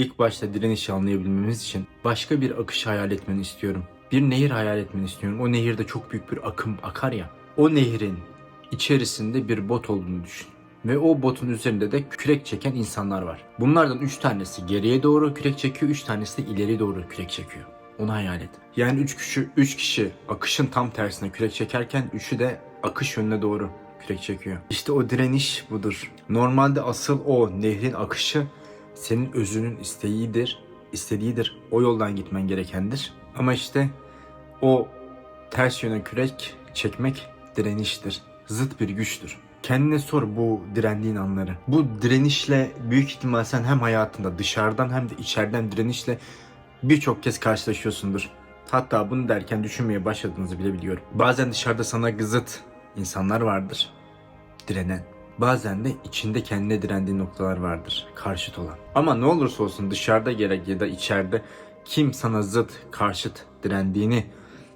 İlk başta direnişi anlayabilmemiz için başka bir akış hayal etmeni istiyorum. Bir nehir hayal etmeni istiyorum. O nehirde çok büyük bir akım akar ya. O nehrin içerisinde bir bot olduğunu düşün. Ve o botun üzerinde de kürek çeken insanlar var. Bunlardan 3 tanesi geriye doğru kürek çekiyor, 3 tanesi de ileri doğru kürek çekiyor. Onu hayal et. Yani 3 kişi, 3 kişi akışın tam tersine kürek çekerken üçü de akış yönüne doğru kürek çekiyor. İşte o direniş budur. Normalde asıl o nehrin akışı senin özünün isteğidir, istediğidir. O yoldan gitmen gerekendir. Ama işte o ters yöne kürek çekmek direniştir. Zıt bir güçtür. Kendine sor bu direndiğin anları. Bu direnişle büyük ihtimal sen hem hayatında dışarıdan hem de içeriden direnişle birçok kez karşılaşıyorsundur. Hatta bunu derken düşünmeye başladığınızı bile biliyorum. Bazen dışarıda sana gızıt insanlar vardır. Direnen. Bazen de içinde kendine direndiği noktalar vardır. Karşıt olan. Ama ne olursa olsun dışarıda gerek ya da içeride kim sana zıt, karşıt direndiğini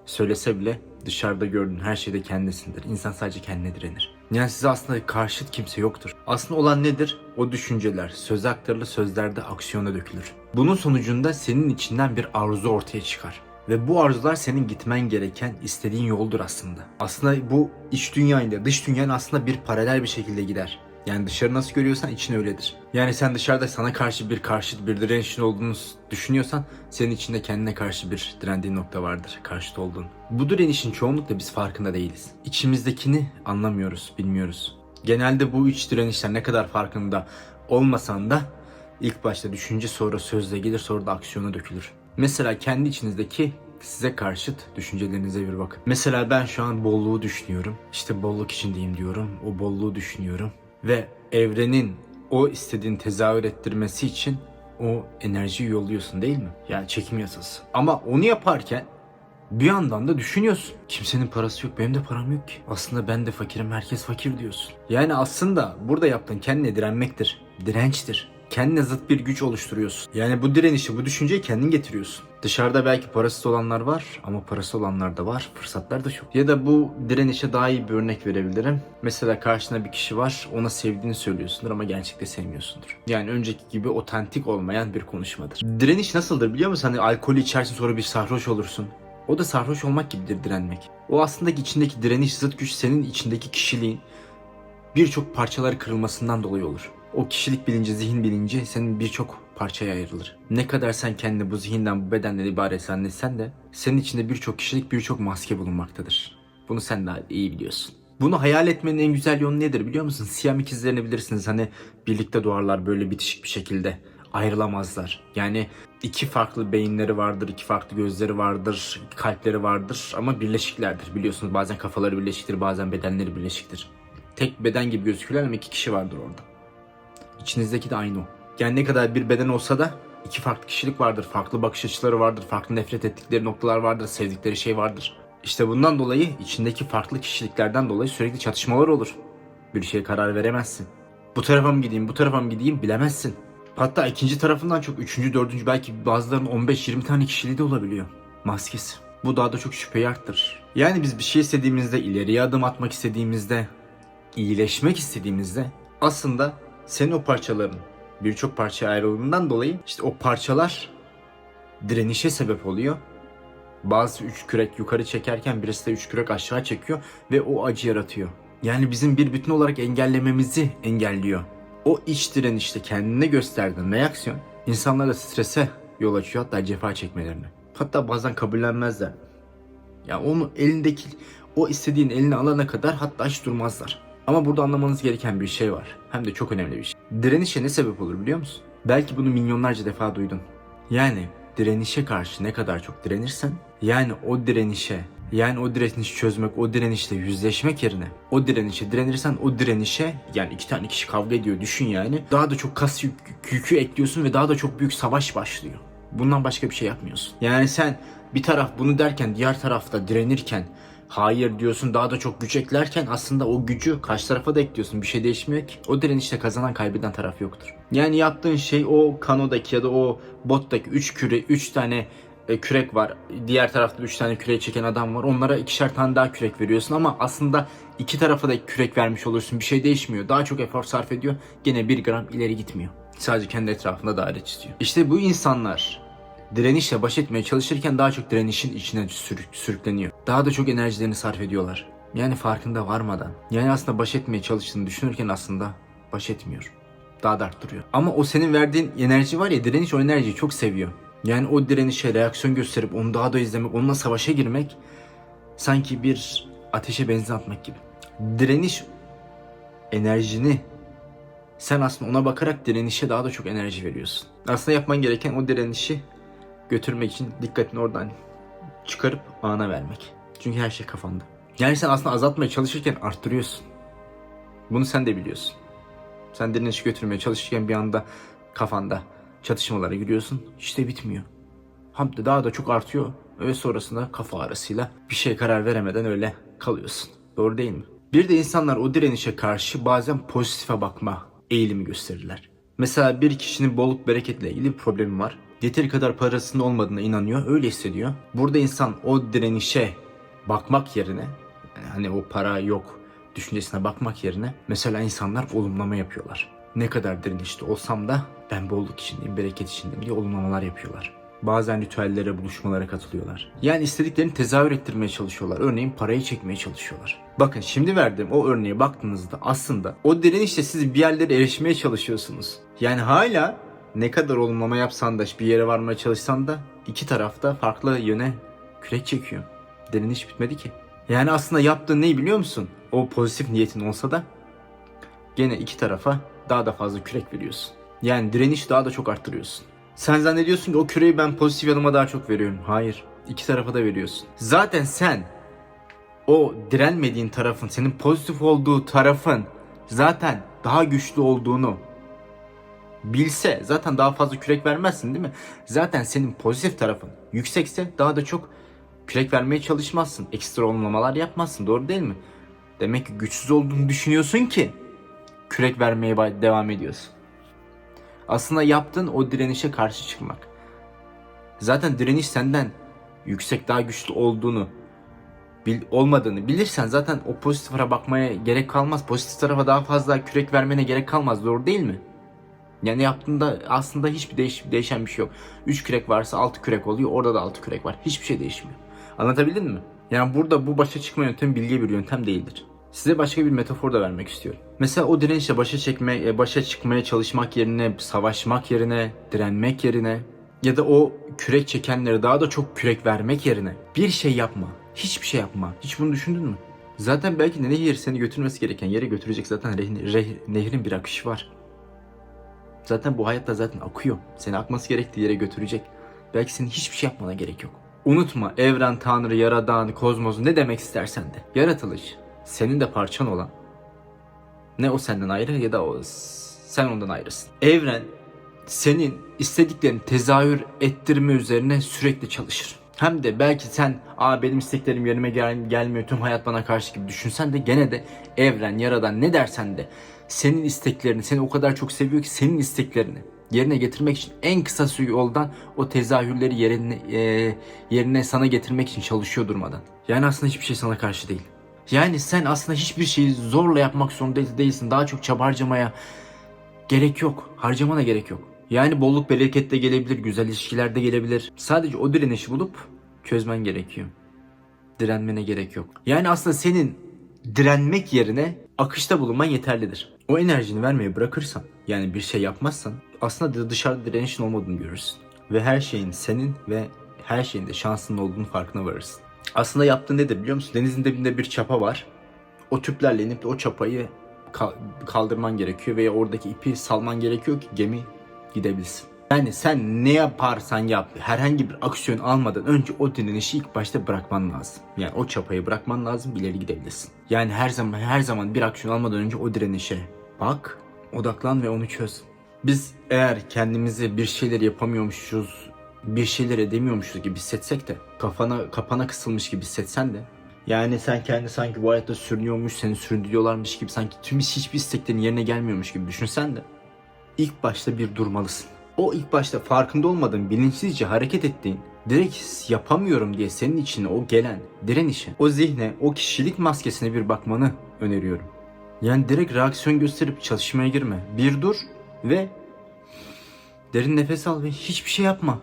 söylese bile dışarıda gördüğün her şeyde kendisindir. İnsan sadece kendine direnir. Yani size aslında karşıt kimse yoktur. Aslında olan nedir? O düşünceler, söz aktarılı sözlerde aksiyona dökülür. Bunun sonucunda senin içinden bir arzu ortaya çıkar. Ve bu arzular senin gitmen gereken, istediğin yoldur aslında. Aslında bu iç dünyayla dış dünyanın aslında bir paralel bir şekilde gider. Yani dışarı nasıl görüyorsan için öyledir. Yani sen dışarıda sana karşı bir karşıt bir direnişin olduğunu düşünüyorsan senin içinde kendine karşı bir direndiğin nokta vardır. Karşıt olduğun. Bu direnişin çoğunlukla biz farkında değiliz. İçimizdekini anlamıyoruz, bilmiyoruz. Genelde bu üç direnişler ne kadar farkında olmasan da ilk başta düşünce sonra sözle gelir sonra da aksiyona dökülür. Mesela kendi içinizdeki size karşıt düşüncelerinize bir bakın. Mesela ben şu an bolluğu düşünüyorum. İşte bolluk içindeyim diyorum. O bolluğu düşünüyorum. Ve evrenin o istediğini tezahür ettirmesi için o enerjiyi yolluyorsun değil mi? Yani çekim yasası. Ama onu yaparken bir yandan da düşünüyorsun. Kimsenin parası yok, benim de param yok ki. Aslında ben de fakirim, herkes fakir diyorsun. Yani aslında burada yaptığın kendine direnmektir. Dirençtir. Kendine zıt bir güç oluşturuyorsun. Yani bu direnişi, bu düşünceyi kendin getiriyorsun. Dışarıda belki parasız olanlar var ama parası olanlar da var. Fırsatlar da çok. Ya da bu direnişe daha iyi bir örnek verebilirim. Mesela karşında bir kişi var. Ona sevdiğini söylüyorsundur ama gerçekte sevmiyorsundur. Yani önceki gibi otantik olmayan bir konuşmadır. Direniş nasıldır biliyor musun? Hani alkolü içersin sonra bir sarhoş olursun. O da sarhoş olmak gibidir direnmek. O aslında içindeki direniş zıt güç senin içindeki kişiliğin birçok parçaları kırılmasından dolayı olur. O kişilik bilinci, zihin bilinci senin birçok parçaya ayrılır. Ne kadar sen kendini bu zihinden, bu bedenden ibaret zannetsen de senin içinde birçok kişilik, birçok maske bulunmaktadır. Bunu sen daha iyi biliyorsun. Bunu hayal etmenin en güzel yolu nedir biliyor musun? Siyam ikizlerini bilirsiniz. Hani birlikte doğarlar böyle bitişik bir şekilde. Ayrılamazlar. Yani iki farklı beyinleri vardır, iki farklı gözleri vardır, kalpleri vardır ama birleşiklerdir. Biliyorsunuz bazen kafaları birleşiktir, bazen bedenleri birleşiktir. Tek beden gibi gözükürler ama iki kişi vardır orada. İçinizdeki de aynı o. Yani ne kadar bir beden olsa da iki farklı kişilik vardır. Farklı bakış açıları vardır. Farklı nefret ettikleri noktalar vardır. Sevdikleri şey vardır. İşte bundan dolayı içindeki farklı kişiliklerden dolayı sürekli çatışmalar olur. Bir şeye karar veremezsin. Bu tarafa mı gideyim, bu tarafa mı gideyim bilemezsin. Hatta ikinci tarafından çok üçüncü, dördüncü belki bazılarının 15-20 tane kişiliği de olabiliyor. Maskesi. Bu daha da çok şüpheyi arttırır. Yani biz bir şey istediğimizde, ileriye adım atmak istediğimizde, iyileşmek istediğimizde aslında senin o parçaların birçok parçaya ayrıldığından dolayı işte o parçalar direnişe sebep oluyor. Bazı üç kürek yukarı çekerken birisi de üç kürek aşağı çekiyor ve o acı yaratıyor. Yani bizim bir bütün olarak engellememizi engelliyor. O iç direnişte kendine gösterdiğin reaksiyon insanlara strese yol açıyor hatta cefa çekmelerine. Hatta bazen kabullenmezler. Ya onu elindeki o istediğin eline alana kadar hatta hiç durmazlar. Ama burada anlamanız gereken bir şey var. Hem de çok önemli bir şey. Direnişe ne sebep olur biliyor musun? Belki bunu milyonlarca defa duydun. Yani direnişe karşı ne kadar çok direnirsen, yani o direnişe, yani o direnişi çözmek, o direnişle yüzleşmek yerine o direnişe direnirsen o direnişe yani iki tane kişi kavga ediyor düşün yani. Daha da çok kas yük, yükü ekliyorsun ve daha da çok büyük savaş başlıyor. Bundan başka bir şey yapmıyorsun. Yani sen bir taraf bunu derken diğer tarafta direnirken hayır diyorsun daha da çok güç eklerken aslında o gücü karşı tarafa da ekliyorsun. Bir şey değişmiyor ki. O direnişte kazanan kaybeden taraf yoktur. Yani yaptığın şey o kanodaki ya da o bottaki 3 küre 3 tane e, kürek var. Diğer tarafta 3 tane kürek çeken adam var. Onlara ikişer tane daha kürek veriyorsun ama aslında iki tarafa da kürek vermiş olursun. Bir şey değişmiyor. Daha çok efor sarf ediyor. Gene bir gram ileri gitmiyor. Sadece kendi etrafında daire çiziyor. İşte bu insanlar direnişle baş etmeye çalışırken daha çok direnişin içine sürük, sürükleniyor. Daha da çok enerjilerini sarf ediyorlar. Yani farkında varmadan. Yani aslında baş etmeye çalıştığını düşünürken aslında baş etmiyor. Daha da arttırıyor. Ama o senin verdiğin enerji var ya direniş o enerjiyi çok seviyor. Yani o direnişe reaksiyon gösterip onu daha da izlemek, onunla savaşa girmek sanki bir ateşe benzin atmak gibi. Direniş enerjini sen aslında ona bakarak direnişe daha da çok enerji veriyorsun. Aslında yapman gereken o direnişi götürmek için dikkatini oradan çıkarıp ana vermek. Çünkü her şey kafanda. Yani sen aslında azaltmaya çalışırken arttırıyorsun. Bunu sen de biliyorsun. Sen direnişi götürmeye çalışırken bir anda kafanda çatışmalara giriyorsun. İşte bitmiyor. Hamdi daha da çok artıyor. Ve sonrasında kafa arasıyla bir şey karar veremeden öyle kalıyorsun. Doğru değil mi? Bir de insanlar o direnişe karşı bazen pozitife bakma eğilimi gösterirler. Mesela bir kişinin bolluk bereketle ilgili bir problemi var. Yeteri kadar parasının olmadığına inanıyor, öyle hissediyor. Burada insan o direnişe bakmak yerine, hani o para yok düşüncesine bakmak yerine mesela insanlar olumlama yapıyorlar. Ne kadar direnişli olsam da ben bolluk içindeyim, bereket içindeyim diye olumlamalar yapıyorlar. Bazen ritüellere, buluşmalara katılıyorlar. Yani istediklerini tezahür ettirmeye çalışıyorlar. Örneğin parayı çekmeye çalışıyorlar. Bakın şimdi verdiğim o örneğe baktığınızda aslında o direnişle siz bir yerlere erişmeye çalışıyorsunuz. Yani hala ne kadar olumlama yapsan da bir yere varmaya çalışsan da iki tarafta farklı yöne kürek çekiyor. Direniş bitmedi ki. Yani aslında yaptığın neyi biliyor musun? O pozitif niyetin olsa da gene iki tarafa daha da fazla kürek veriyorsun. Yani direniş daha da çok arttırıyorsun. Sen zannediyorsun ki o küreği ben pozitif yanıma daha çok veriyorum. Hayır. iki tarafa da veriyorsun. Zaten sen o direnmediğin tarafın, senin pozitif olduğu tarafın zaten daha güçlü olduğunu bilse zaten daha fazla kürek vermezsin değil mi? Zaten senin pozitif tarafın yüksekse daha da çok kürek vermeye çalışmazsın. Ekstra olumlamalar yapmazsın. Doğru değil mi? Demek ki güçsüz olduğunu düşünüyorsun ki kürek vermeye devam ediyorsun. Aslında yaptığın o direnişe karşı çıkmak. Zaten direniş senden yüksek daha güçlü olduğunu bil, olmadığını bilirsen zaten o pozitif tarafa bakmaya gerek kalmaz. Pozitif tarafa daha fazla kürek vermene gerek kalmaz. Doğru değil mi? Yani yaptığında aslında hiçbir değiş, değişen bir şey yok. 3 kürek varsa 6 kürek oluyor. Orada da 6 kürek var. Hiçbir şey değişmiyor. Anlatabildim mi? Yani burada bu başa çıkma yöntemi bilge bir yöntem değildir. Size başka bir metafor da vermek istiyorum. Mesela o direnişle başa çekme, e, başa çıkmaya çalışmak yerine, savaşmak yerine, direnmek yerine ya da o kürek çekenlere daha da çok kürek vermek yerine bir şey yapma. Hiçbir şey yapma. Hiç bunu düşündün mü? Zaten belki de nehir seni götürmesi gereken yere götürecek zaten nehrin bir akışı var. Zaten bu hayatta zaten akıyor. Seni akması gerektiği yere götürecek. Belki senin hiçbir şey yapmana gerek yok. Unutma evren, tanrı, yaradan, kozmos ne demek istersen de. Yaratılış senin de parçan olan. Ne o senden ayrı ya da o sen ondan ayrısın. Evren senin istediklerini tezahür ettirme üzerine sürekli çalışır. Hem de belki sen Aa, benim isteklerim yerime gel- gelmiyor tüm hayat bana karşı gibi düşünsen de gene de evren yaradan ne dersen de senin isteklerini seni o kadar çok seviyor ki senin isteklerini yerine getirmek için en kısa yoldan o tezahürleri yerine, e, yerine sana getirmek için çalışıyor durmadan. Yani aslında hiçbir şey sana karşı değil. Yani sen aslında hiçbir şeyi zorla yapmak zorunda değilsin. Daha çok çaba harcamaya gerek yok. Harcamana gerek yok. Yani bolluk bereket de gelebilir, güzel ilişkiler de gelebilir. Sadece o direnişi bulup çözmen gerekiyor. Direnmene gerek yok. Yani aslında senin direnmek yerine akışta bulunman yeterlidir. O enerjini vermeyi bırakırsan, yani bir şey yapmazsan aslında dışarıda direnişin olmadığını görürsün. Ve her şeyin senin ve her şeyin de şansının olduğunu farkına varırsın. Aslında yaptığın nedir biliyor musun? Denizin dibinde bir çapa var. O tüplerle inip o çapayı ka- kaldırman gerekiyor veya oradaki ipi salman gerekiyor ki gemi gidebilsin. Yani sen ne yaparsan yap herhangi bir aksiyon almadan önce o direnişi ilk başta bırakman lazım. Yani o çapayı bırakman lazım ileri gidebilirsin. Yani her zaman her zaman bir aksiyon almadan önce o direnişe bak, odaklan ve onu çöz. Biz eğer kendimizi bir şeyler yapamıyormuşuz, bir şeyler edemiyormuşuz gibi hissetsek de kafana kapana kısılmış gibi hissetsen de yani sen kendi sanki bu hayatta sürünüyormuş, seni süründürüyorlarmış gibi sanki tüm hiçbir isteklerin yerine gelmiyormuş gibi düşünsen de ilk başta bir durmalısın. O ilk başta farkında olmadığın, bilinçsizce hareket ettiğin, direkt yapamıyorum diye senin içine o gelen direnişe, o zihne, o kişilik maskesine bir bakmanı öneriyorum. Yani direkt reaksiyon gösterip çalışmaya girme. Bir dur ve Derin nefes al ve hiçbir şey yapma.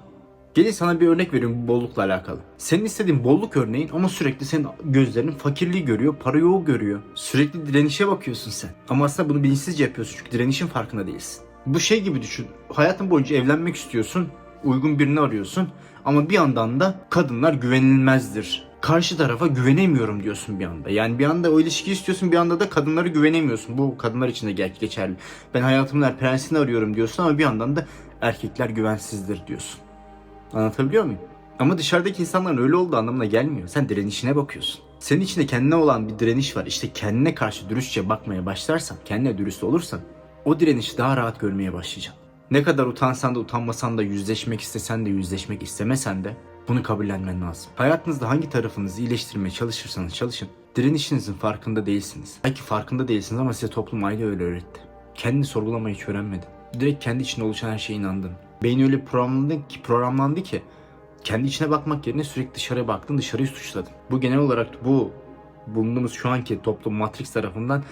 Gelin sana bir örnek veriyorum bu bollukla alakalı. Senin istediğin bolluk örneğin ama sürekli senin gözlerin fakirliği görüyor, para yoğu görüyor. Sürekli direnişe bakıyorsun sen. Ama aslında bunu bilinçsizce yapıyorsun çünkü direnişin farkında değilsin. Bu şey gibi düşün. Hayatın boyunca evlenmek istiyorsun, uygun birini arıyorsun ama bir yandan da kadınlar güvenilmezdir. Karşı tarafa güvenemiyorum diyorsun bir anda. Yani bir anda o ilişki istiyorsun bir anda da kadınlara güvenemiyorsun. Bu kadınlar için de geçerli. Ben hayatımın her prensini arıyorum diyorsun ama bir yandan da erkekler güvensizdir diyorsun. Anlatabiliyor muyum? Ama dışarıdaki insanların öyle olduğu anlamına gelmiyor. Sen direnişine bakıyorsun. Senin içinde kendine olan bir direniş var. İşte kendine karşı dürüstçe bakmaya başlarsan, kendine dürüst olursan o direnişi daha rahat görmeye başlayacaksın. Ne kadar utansan da utanmasan da yüzleşmek istesen de yüzleşmek istemesen de bunu kabullenmen lazım. Hayatınızda hangi tarafınızı iyileştirmeye çalışırsanız çalışın. Direnişinizin farkında değilsiniz. Belki farkında değilsiniz ama size toplum aile öyle öğretti. Kendini sorgulamayı hiç öğrenmedin. Direkt kendi içinde oluşan her şeye inandın. Beyin öyle programlandı ki, programlandı ki kendi içine bakmak yerine sürekli dışarıya baktın, dışarıyı suçladın. Bu genel olarak bu bulunduğumuz şu anki toplum Matrix tarafından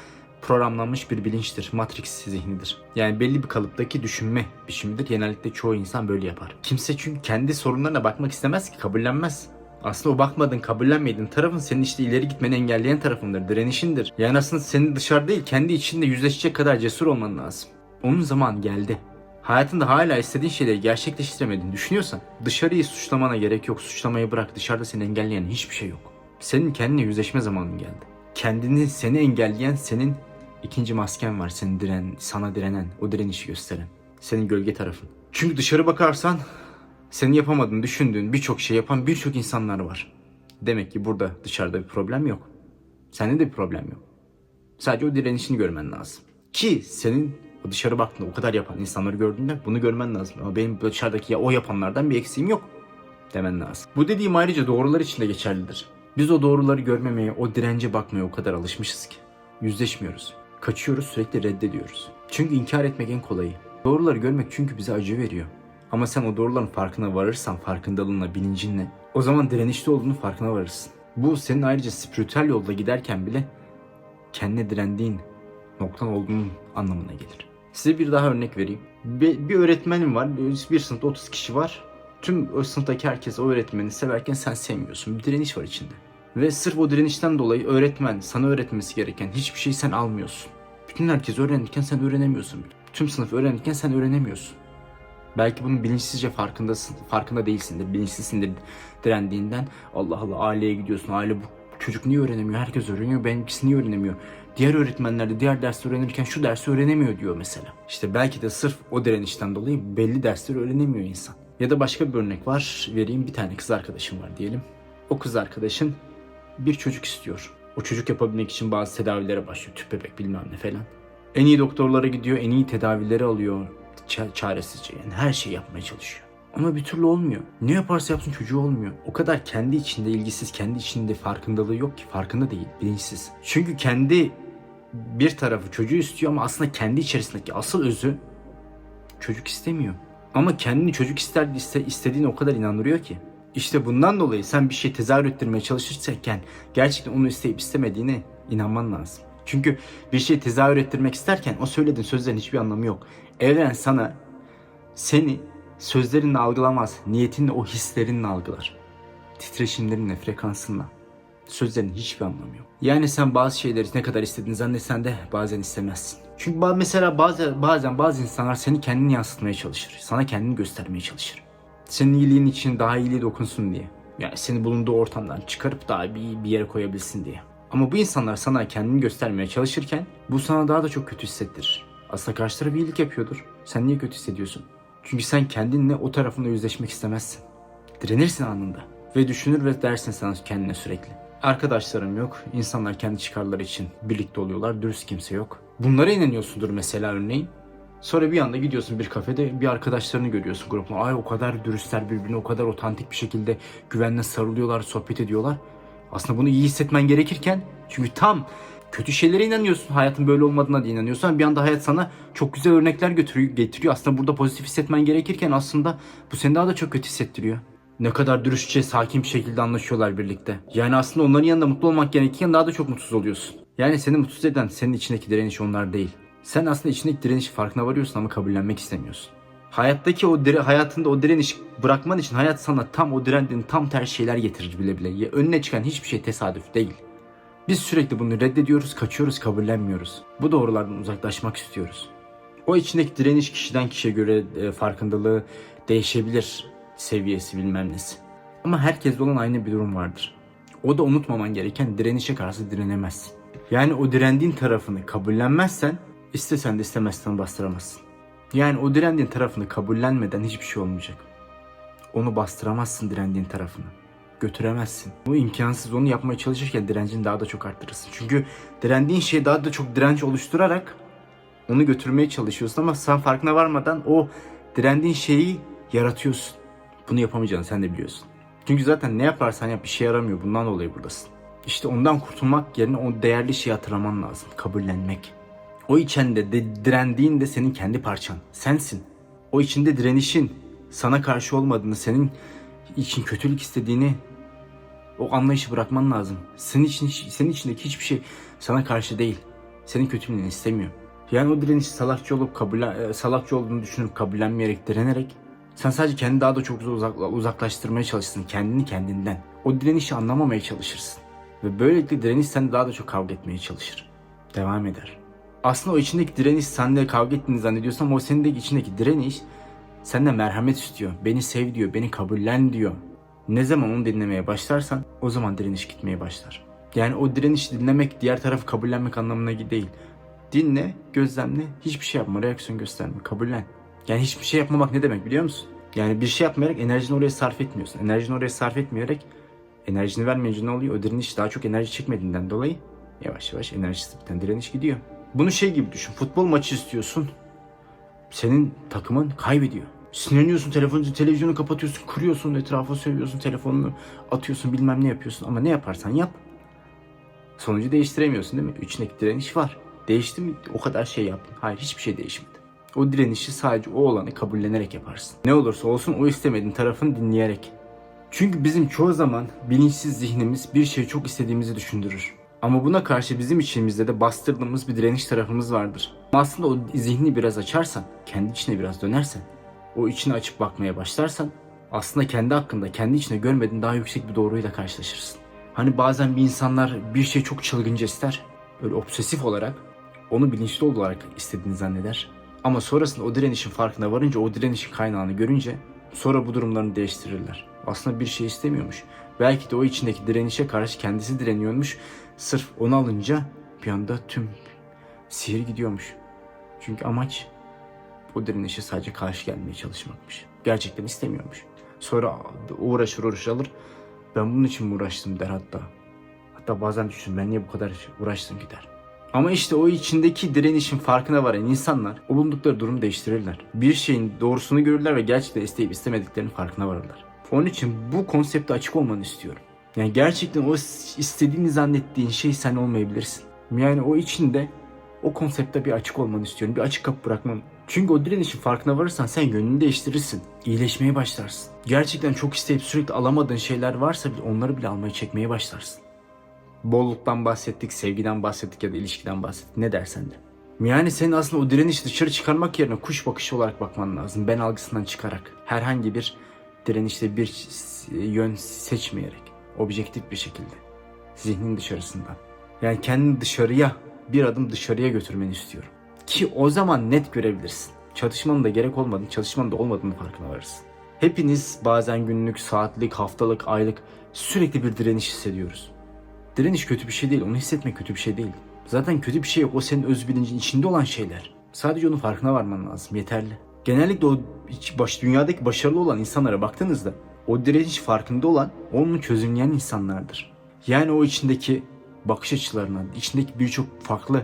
programlanmış bir bilinçtir. Matrix zihnidir. Yani belli bir kalıptaki düşünme biçimidir. Genellikle çoğu insan böyle yapar. Kimse çünkü kendi sorunlarına bakmak istemez ki, kabullenmez. Aslında o bakmadığın, kabullenmediğin tarafın senin işte ileri gitmeni engelleyen tarafındır, direnişindir. Yani aslında senin dışarı değil, kendi içinde yüzleşecek kadar cesur olman lazım. Onun zaman geldi. Hayatında hala istediğin şeyleri gerçekleştiremediğini düşünüyorsan dışarıyı suçlamana gerek yok. Suçlamayı bırak. Dışarıda seni engelleyen hiçbir şey yok. Senin kendine yüzleşme zamanın geldi. Kendini seni engelleyen senin ikinci masken var. Seni diren, sana direnen, o direnişi gösteren. Senin gölge tarafın. Çünkü dışarı bakarsan senin yapamadığını düşündüğün birçok şey yapan birçok insanlar var. Demek ki burada dışarıda bir problem yok. Sende de bir problem yok. Sadece o direnişini görmen lazım. Ki senin dışarı baktığında o kadar yapan insanları gördüğünde bunu görmen lazım. Ama benim dışarıdaki ya o yapanlardan bir eksiğim yok demen lazım. Bu dediğim ayrıca doğrular için de geçerlidir. Biz o doğruları görmemeye, o dirence bakmaya o kadar alışmışız ki. Yüzleşmiyoruz. Kaçıyoruz, sürekli reddediyoruz. Çünkü inkar etmek en kolayı. Doğruları görmek çünkü bize acı veriyor. Ama sen o doğruların farkına varırsan, farkındalığınla, bilincinle, o zaman direnişte olduğunu farkına varırsın. Bu senin ayrıca spiritüel yolda giderken bile kendine direndiğin noktan olduğunun anlamına gelir. Size bir daha örnek vereyim. Bir, bir öğretmenim var. Bir sınıfta 30 kişi var. Tüm o sınıftaki herkes o öğretmeni severken sen sevmiyorsun. Bir direniş var içinde. Ve sırf o direnişten dolayı öğretmen sana öğretmesi gereken hiçbir şeyi sen almıyorsun. Bütün herkes öğrenirken sen öğrenemiyorsun. Tüm sınıf öğrenirken sen öğrenemiyorsun. Belki bunun bilinçsizce farkındasın, farkında değilsindir, bilinçsizsindir direndiğinden. Allah Allah aileye gidiyorsun, aile bu çocuk niye öğrenemiyor, herkes öğreniyor, benimkisi niye öğrenemiyor? Diğer öğretmenler de diğer dersi öğrenirken şu dersi öğrenemiyor diyor mesela. İşte belki de sırf o direnişten dolayı belli dersleri öğrenemiyor insan. Ya da başka bir örnek var, vereyim bir tane kız arkadaşım var diyelim. O kız arkadaşın bir çocuk istiyor. O çocuk yapabilmek için bazı tedavilere başlıyor, tüp bebek bilmem ne falan. En iyi doktorlara gidiyor, en iyi tedavileri alıyor, ça- çaresizce yani her şeyi yapmaya çalışıyor. Ama bir türlü olmuyor. Ne yaparsa yapsın çocuğu olmuyor. O kadar kendi içinde ilgisiz, kendi içinde farkındalığı yok ki. Farkında değil, bilinçsiz. Çünkü kendi bir tarafı çocuğu istiyor ama aslında kendi içerisindeki asıl özü çocuk istemiyor. Ama kendini çocuk ister iste, istediğine o kadar inandırıyor ki. İşte bundan dolayı sen bir şey tezahür ettirmeye çalışırken gerçekten onu isteyip istemediğine inanman lazım. Çünkü bir şey tezahür ettirmek isterken o söylediğin sözlerin hiçbir anlamı yok. Evren sana seni sözlerinle algılamaz, niyetinle o hislerinle algılar. Titreşimlerinle, frekansınla. Sözlerin hiçbir anlamı yok. Yani sen bazı şeyleri ne kadar istediğini zannetsen de bazen istemezsin. Çünkü mesela bazen, bazen bazı insanlar seni kendini yansıtmaya çalışır. Sana kendini göstermeye çalışır. Senin iyiliğin için daha iyiliği dokunsun diye. Yani seni bulunduğu ortamdan çıkarıp daha bir, bir yere koyabilsin diye. Ama bu insanlar sana kendini göstermeye çalışırken bu sana daha da çok kötü hissettirir. Aslında karşı taraf iyilik yapıyordur. Sen niye kötü hissediyorsun? Çünkü sen kendinle o tarafında yüzleşmek istemezsin. Direnirsin anında. Ve düşünür ve dersin sana kendine sürekli. Arkadaşlarım yok. İnsanlar kendi çıkarları için birlikte oluyorlar. Dürüst kimse yok. Bunlara inanıyorsundur mesela örneğin. Sonra bir anda gidiyorsun bir kafede bir arkadaşlarını görüyorsun grupla. Ay o kadar dürüstler birbirine o kadar otantik bir şekilde güvenle sarılıyorlar, sohbet ediyorlar. Aslında bunu iyi hissetmen gerekirken çünkü tam kötü şeylere inanıyorsun. Hayatın böyle olmadığına da inanıyorsun. Bir anda hayat sana çok güzel örnekler götürüyor, getiriyor. Aslında burada pozitif hissetmen gerekirken aslında bu seni daha da çok kötü hissettiriyor. Ne kadar dürüstçe, sakin bir şekilde anlaşıyorlar birlikte. Yani aslında onların yanında mutlu olmak gerekirken daha da çok mutsuz oluyorsun. Yani seni mutsuz eden senin içindeki direniş onlar değil. Sen aslında içindeki direnişi farkına varıyorsun ama kabullenmek istemiyorsun. Hayattaki o dire, hayatında o direniş bırakman için hayat sana tam o direndiğin tam ters şeyler getirir bile bile. Ya Önüne çıkan hiçbir şey tesadüf değil. Biz sürekli bunu reddediyoruz, kaçıyoruz, kabullenmiyoruz. Bu doğrulardan uzaklaşmak istiyoruz. O içindeki direniş kişiden kişiye göre e, farkındalığı değişebilir seviyesi bilmem nesi. Ama herkeste olan aynı bir durum vardır. O da unutmaman gereken direnişe karşı direnemezsin. Yani o direndiğin tarafını kabullenmezsen istesen de istemezsen bastıramazsın. Yani o direndiğin tarafını kabullenmeden hiçbir şey olmayacak. Onu bastıramazsın direndiğin tarafını. Götüremezsin. Bu imkansız. Onu yapmaya çalışırken direncini daha da çok arttırırsın. Çünkü direndiğin şeyi daha da çok direnç oluşturarak onu götürmeye çalışıyorsun ama sen farkına varmadan o direndiğin şeyi yaratıyorsun. Bunu yapamayacağını sen de biliyorsun. Çünkü zaten ne yaparsan yap bir şey yaramıyor. Bundan dolayı buradasın. İşte ondan kurtulmak yerine o değerli şeyi hatırlaman lazım. Kabullenmek. O içinde de direndiğin de senin kendi parçan. Sensin. O içinde direnişin sana karşı olmadığını, senin için kötülük istediğini o anlayışı bırakman lazım. Senin için senin içindeki hiçbir şey sana karşı değil. Senin kötülüğünü istemiyor. Yani o direniş salakça olup kabul e, salakça olduğunu düşünüp kabullenmeyerek direnerek sen sadece kendini daha da çok uzak, uzaklaştırmaya çalışırsın kendini kendinden. O direnişi anlamamaya çalışırsın. Ve böylelikle direniş sende daha da çok kavga etmeye çalışır. Devam eder. Aslında o içindeki direniş seninle kavga ettiğini zannediyorsan o senin de içindeki direniş senden merhamet istiyor. Beni sev diyor, beni kabullen diyor. Ne zaman onu dinlemeye başlarsan o zaman direniş gitmeye başlar. Yani o direnişi dinlemek diğer tarafı kabullenmek anlamına değil. Dinle, gözlemle, hiçbir şey yapma, reaksiyon gösterme, kabullen. Yani hiçbir şey yapmamak ne demek biliyor musun? Yani bir şey yapmayarak enerjini oraya sarf etmiyorsun. Enerjini oraya sarf etmeyerek enerjini vermeyince ne oluyor? O direniş daha çok enerji çekmediğinden dolayı yavaş yavaş enerjisi biten direniş gidiyor. Bunu şey gibi düşün. Futbol maçı istiyorsun. Senin takımın kaybediyor. Sinirleniyorsun, telefonu, televizyonu kapatıyorsun, kırıyorsun, etrafa sövüyorsun, telefonunu atıyorsun, bilmem ne yapıyorsun. Ama ne yaparsan yap. Sonucu değiştiremiyorsun değil mi? İçindeki direniş var. Değişti mi? O kadar şey yaptın. Hayır hiçbir şey değişmedi. O direnişi sadece o olanı kabullenerek yaparsın. Ne olursa olsun o istemediğin tarafını dinleyerek. Çünkü bizim çoğu zaman bilinçsiz zihnimiz bir şeyi çok istediğimizi düşündürür. Ama buna karşı bizim içimizde de bastırdığımız bir direniş tarafımız vardır. Aslında o zihni biraz açarsan, kendi içine biraz dönersen, o içini açıp bakmaya başlarsan aslında kendi hakkında, kendi içine görmediğin daha yüksek bir doğruyla karşılaşırsın. Hani bazen bir insanlar bir şey çok çılgınca ister. Böyle obsesif olarak onu bilinçli olarak istediğini zanneder. Ama sonrasında o direnişin farkına varınca, o direnişin kaynağını görünce sonra bu durumlarını değiştirirler. Aslında bir şey istemiyormuş. Belki de o içindeki direnişe karşı kendisi direniyormuş. Sırf onu alınca bir anda tüm sihir gidiyormuş. Çünkü amaç o direnişe sadece karşı gelmeye çalışmakmış. Gerçekten istemiyormuş. Sonra uğraşır uğraşır alır. Ben bunun için mi uğraştım der hatta. Hatta bazen düşün ben niye bu kadar uğraştım ki der. Ama işte o içindeki direnişin farkına varan insanlar o bulundukları durumu değiştirirler. Bir şeyin doğrusunu görürler ve gerçekten isteyip istemediklerinin farkına varırlar. Onun için bu konsepte açık olmanı istiyorum. Yani gerçekten o istediğini zannettiğin şey sen olmayabilirsin. Yani o içinde o konsepte bir açık olmanı istiyorum. Bir açık kapı bırakmanı. Çünkü o direnişin farkına varırsan sen yönünü değiştirirsin. İyileşmeye başlarsın. Gerçekten çok isteyip sürekli alamadığın şeyler varsa bile onları bile almaya çekmeye başlarsın. Bolluktan bahsettik, sevgiden bahsettik ya da ilişkiden bahsettik. Ne dersen de. Yani senin aslında o direnişi dışarı çıkarmak yerine kuş bakışı olarak bakman lazım. Ben algısından çıkarak. Herhangi bir direnişte bir yön seçmeyerek. Objektif bir şekilde. Zihnin dışarısından. Yani kendini dışarıya, bir adım dışarıya götürmeni istiyorum. Ki o zaman net görebilirsin. Çatışmanın da gerek olmadığını, çalışmanın da olmadığını farkına varırsın. Hepiniz bazen günlük, saatlik, haftalık, aylık sürekli bir direniş hissediyoruz. Direniş kötü bir şey değil. Onu hissetmek kötü bir şey değil. Zaten kötü bir şey yok. O senin öz bilincin içinde olan şeyler. Sadece onun farkına varman lazım. Yeterli. Genellikle o baş, dünyadaki başarılı olan insanlara baktığınızda o direniş farkında olan onu çözümleyen insanlardır. Yani o içindeki bakış açılarına, içindeki birçok farklı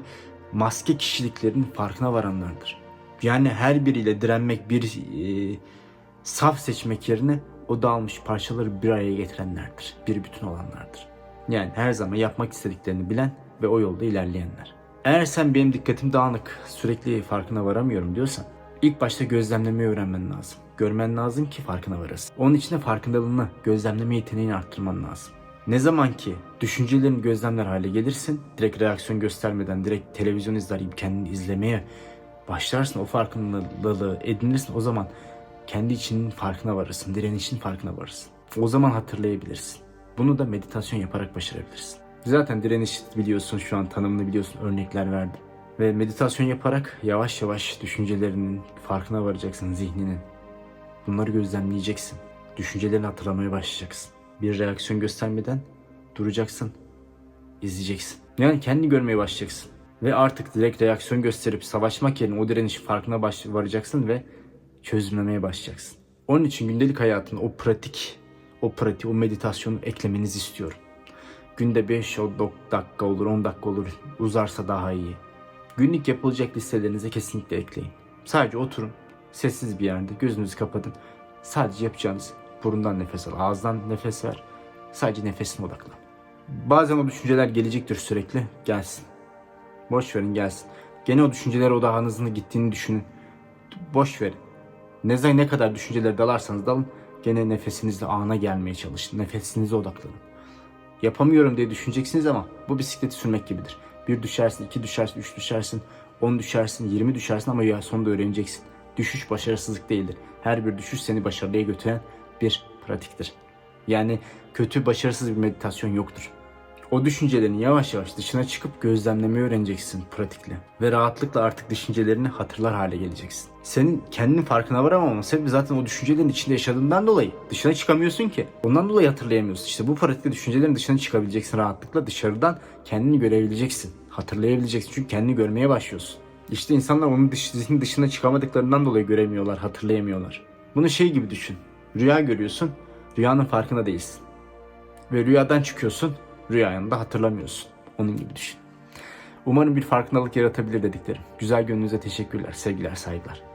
maske kişiliklerinin farkına varanlardır. Yani her biriyle direnmek, bir e, saf seçmek yerine o dağılmış parçaları bir araya getirenlerdir. Bir bütün olanlardır. Yani her zaman yapmak istediklerini bilen ve o yolda ilerleyenler. Eğer sen benim dikkatim dağınık, sürekli farkına varamıyorum diyorsan ilk başta gözlemlemeyi öğrenmen lazım. Görmen lazım ki farkına varasın. Onun için de farkındalığını, gözlemleme yeteneğini arttırman lazım. Ne zaman ki düşüncelerin gözlemler hale gelirsin, direkt reaksiyon göstermeden, direkt televizyon izler kendini izlemeye başlarsın o farkındalığı edinirsin o zaman kendi içinin farkına varırsın, direnişin farkına varırsın. O zaman hatırlayabilirsin. Bunu da meditasyon yaparak başarabilirsin. Zaten direniş biliyorsun şu an tanımını biliyorsun örnekler verdim. Ve meditasyon yaparak yavaş yavaş düşüncelerinin farkına varacaksın zihninin. Bunları gözlemleyeceksin. Düşüncelerini hatırlamaya başlayacaksın. Bir reaksiyon göstermeden duracaksın. izleyeceksin. Yani kendi görmeye başlayacaksın. Ve artık direkt reaksiyon gösterip savaşmak yerine o direnişin farkına baş- varacaksın ve çözümlemeye başlayacaksın. Onun için gündelik hayatın o pratik, o pratik, o meditasyonu eklemenizi istiyorum. Günde 5 dakika olur, 10 dakika olur. Uzarsa daha iyi. Günlük yapılacak listelerinize kesinlikle ekleyin. Sadece oturun, sessiz bir yerde, gözünüzü kapatın. Sadece yapacağınız burundan nefes al, ağızdan nefes ver. Sadece nefesine odaklan. Bazen o düşünceler gelecektir sürekli, gelsin. Boş verin gelsin. Gene o düşüncelere odağınızın gittiğini düşünün. Boş verin. Ne zaman ne kadar düşüncelere dalarsanız dalın, gene nefesinizle ana gelmeye çalışın. Nefesinize odaklanın. Yapamıyorum diye düşüneceksiniz ama bu bisikleti sürmek gibidir. Bir düşersin, iki düşersin, üç düşersin, on düşersin, yirmi düşersin ama ya sonunda öğreneceksin. Düşüş başarısızlık değildir. Her bir düşüş seni başarıya götüren bir pratiktir. Yani kötü, başarısız bir meditasyon yoktur. O düşüncelerin yavaş yavaş dışına çıkıp gözlemlemeyi öğreneceksin pratikle. Ve rahatlıkla artık düşüncelerini hatırlar hale geleceksin. Senin kendinin farkına varamaman sebebi zaten o düşüncelerin içinde yaşadığından dolayı. Dışına çıkamıyorsun ki. Ondan dolayı hatırlayamıyorsun. İşte bu pratikle düşüncelerin dışına çıkabileceksin rahatlıkla. Dışarıdan kendini görebileceksin. Hatırlayabileceksin. Çünkü kendini görmeye başlıyorsun. İşte insanlar onun dış, zihnin dışına çıkamadıklarından dolayı göremiyorlar, hatırlayamıyorlar. Bunu şey gibi düşün. Rüya görüyorsun, rüyanın farkında değilsin. Ve rüyadan çıkıyorsun, rüyanı da hatırlamıyorsun. Onun gibi düşün. Umarım bir farkındalık yaratabilir dediklerim. Güzel gönlünüze teşekkürler, sevgiler, saygılar.